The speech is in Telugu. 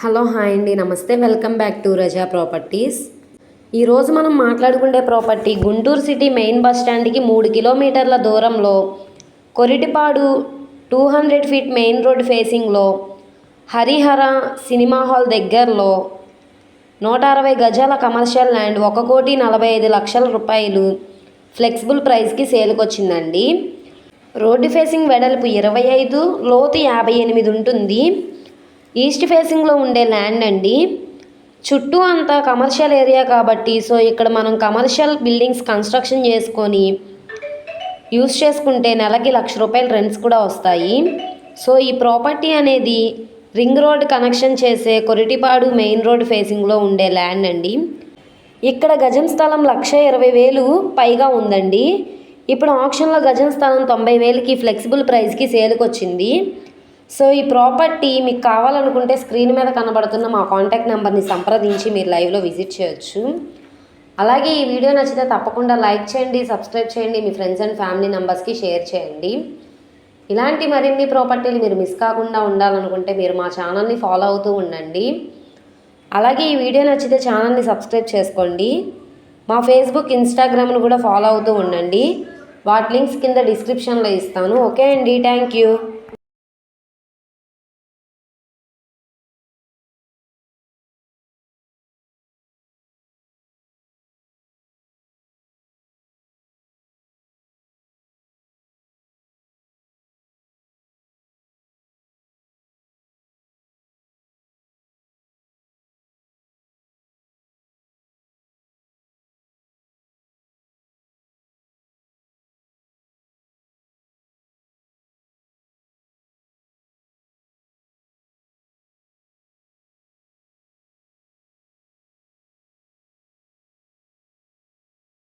హలో హాయ్ అండి నమస్తే. Welcome back to Raza properties. ఈరోజు మనం మాట్లాడుకునే property Guntur city main bus స్టాండ్కి మూడు కిలోమీటర్ల దూరంలో Koritipadu two hundred feet main road ఫేసింగ్లో హరిహర సినిమా హాల్ దగ్గరలో నూట అరవై గజాల కమర్షియల్ ల్యాండ్ ఒక కోటి నలభై ఐదు లక్షల రూపాయలు ఫ్లెక్సిబుల్ ప్రైస్కి సేలుకొచ్చిందండి. రోడ్డు ఫేసింగ్ వెడల్పు ఇరవై ఐదు లోతు యాభై ఎనిమిది ఉంటుంది. ఈస్ట్ ఫేసింగ్లో ఉండే ల్యాండ్ అండి. చుట్టూ అంతా కమర్షియల్ ఏరియా కాబట్టి సో ఇక్కడ మనం కమర్షియల్ బిల్డింగ్స్ కన్స్ట్రక్షన్ చేసుకొని యూస్ చేసుకుంటే నెలకి లక్ష రూపాయల రెంట్స్ కూడా వస్తాయి. సో ఈ ప్రాపర్టీ అనేది రింగ్ రోడ్ కనెక్షన్ చేసే కొరిటిపాడు మెయిన్ రోడ్ ఫేసింగ్లో ఉండే ల్యాండ్ అండి. ఇక్కడ గజం స్థలం లక్ష ఇరవై వేలు పైగా ఉందండి. ఇప్పుడు ఆప్షన్లో గజం స్థలం తొంభై వేలకి ఫ్లెక్సిబుల్ ప్రైస్కి సేల్కి వచ్చింది సో ఈ ప్రాపర్టీ మీకు కావాలనుకుంటే స్క్రీన్ మీద కనబడుతున్న మా కాంటాక్ట్ నెంబర్ని సంప్రదించి మీరు లైవ్లో విజిట్ చేయొచ్చు. అలాగే ఈ వీడియో నచ్చితే తప్పకుండా లైక్ చేయండి సబ్స్క్రైబ్ చేయండి మీ ఫ్రెండ్స్ అండ్ ఫ్యామిలీ మెంబర్స్కి షేర్ చేయండి. ఇలాంటి మరిన్ని ప్రాపర్టీలు మీరు మిస్ కాకుండా ఉండాలనుకుంటే మీరు మా ఛానల్ని ఫాలో అవుతూ ఉండండి. అలాగే ఈ వీడియో నచ్చితే ఛానల్ని సబ్స్క్రైబ్ చేసుకోండి. మా ఫేస్బుక్ ఇన్స్టాగ్రామ్ను కూడా ఫాలో అవుతూ ఉండండి. వాటి లింక్స్ కింద డిస్క్రిప్షన్లో ఇస్తాను. ఓకే అండి థ్యాంక్ యూ.